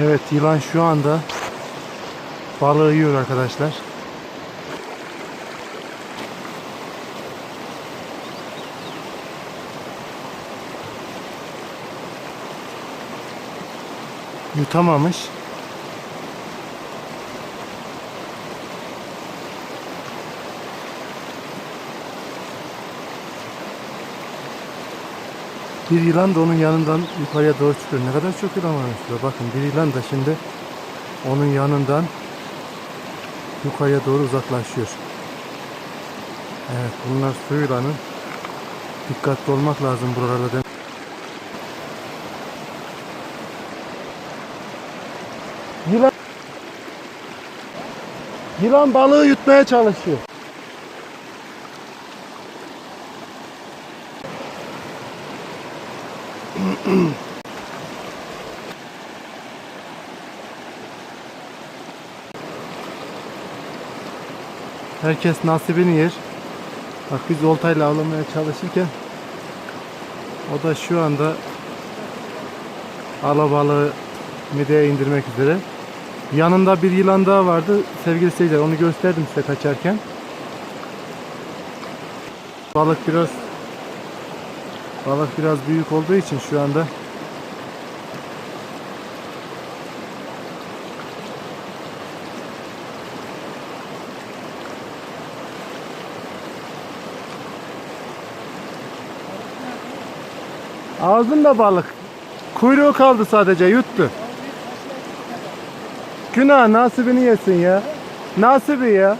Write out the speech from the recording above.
Evet yılan şu anda balığı yiyor arkadaşlar. Yutamamış. Bir yılan da onun yanından yukarıya doğru çıkıyor. Ne kadar çok yılan varmış burada. Bakın bir yılan da şimdi onun yanından yukarıya doğru uzaklaşıyor. Evet bunlar su yılanı. Dikkatli olmak lazım buralarda. Yılan Yılan balığı yutmaya çalışıyor. Herkes nasibini yer. Bak biz oltayla avlamaya çalışırken o da şu anda alabalığı mideye indirmek üzere. Yanında bir yılan daha vardı sevgili seyirciler onu gösterdim size kaçarken. Balık biraz balık biraz büyük olduğu için şu anda Ağzında balık. Kuyruğu kaldı sadece yuttu. Günah nasibini yesin ya. Nasibi ya.